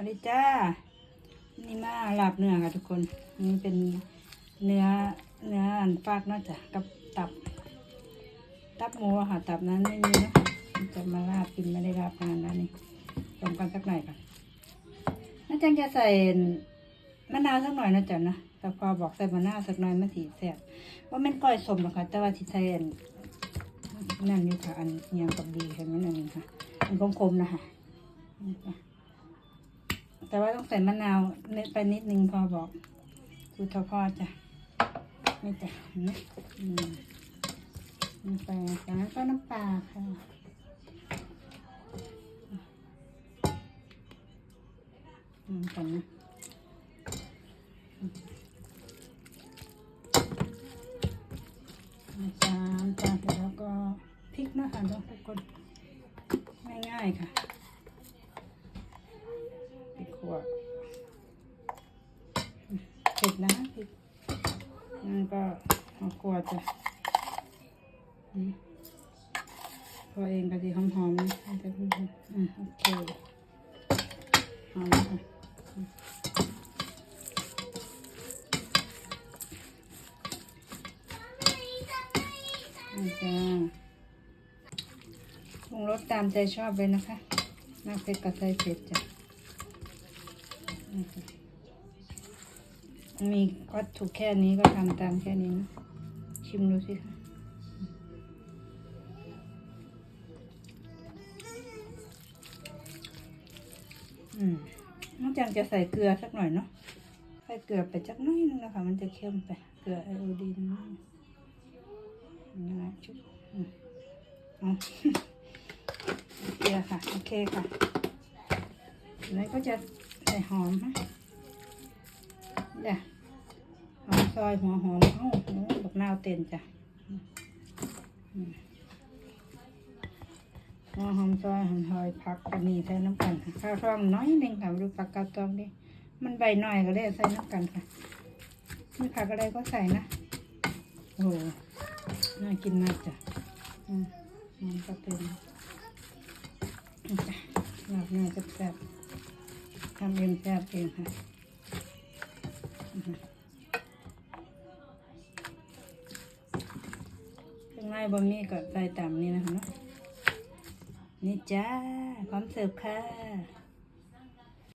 เอาดิจ้า นี่มาลาบเนื้อค่ะทุกคน นี่เป็นเนื้อเนื้ออันฟากเนาะจ้ะกับตับ ตับหมูค่ะ ตับนั้นไม่มีเนาะจะมาลาบกินไม่ได้ลาบนานแล้วนี่ลองกันสักหน่อยก่อนน่าจังจะใส่มะนาวสักหน่อยนะจ๊ะนะแต่พอบอกใส่มะนาวสักหน่อยมันสีแซ่บว่าม่นก้อยสมหรอกค่ะแต่ว่าที่ใส่นนั่นอยู่ค่ะ อันเนียงกับดีเห็นไหมนั่นเองค่ะ อันคมๆนะคะนี่ค่ะ แต่ว่าต้องใส่มะนาวเน็ตไปนิดนึงพอบอกคือทอพอจ้ะนี่จ้ะเนไหมอืมน้ำปลาจากนั้นก็น้ำปลาค่ะอันนะน้ำตาลน้ำตาลเสร็จแล้วก็พริกนะคะทุกคนง่ายๆค่ะ พริกขั่ว เผ็ดนะพริกนั่นก็เอาขั่วจ้ะพอเองก็ดีหอมๆนะมันะอืมโอเคหอมแล้วค่ะอืมนี่จ้าปรุงรสตามใจชอบเลยนะคะมากเผ็ดก็ใส่เผ็ดจ้ะ มีวัตถุแค่นี้ก็ทำตามแค่นี้นะชิมดูสิค่ะอืมนอกจากจะใส่เกลือสักหน่อยเนาะใส่เกลือไปจักน้อยนึงนะคะ มันจะเค็มไป เกลือไอโอดีนนี่นะชุบอืมเอาเกลือค่ะ โอเคค่ะ แล้วก็จะใส่หอมนะ เดี๋ยหอมซอยหัวหอมเอ้าโหบักนาวเต็นจ้ะหัวหอมซอยหอมซอยผักกะนีใส่น้ำกันค่ะข้าวทองน้อยหนึ่งค่ะดูผักกาดตองดิมันใบหน่อยก็ได้ใส่น้ำกันค่ะมีผักอะไรก็ใส่นะโอ้โหน่ากินมากจ้ะอืมหอมก็เต็มนี่จ้ะหลับเนื้อแซ่บๆทำเองแซ่บเองค่ะ เครื่องในบะหมี่ก็ใส่ตามนี้นะคะเนาะนี่จ้า พร้อมเสิร์ฟค่ะ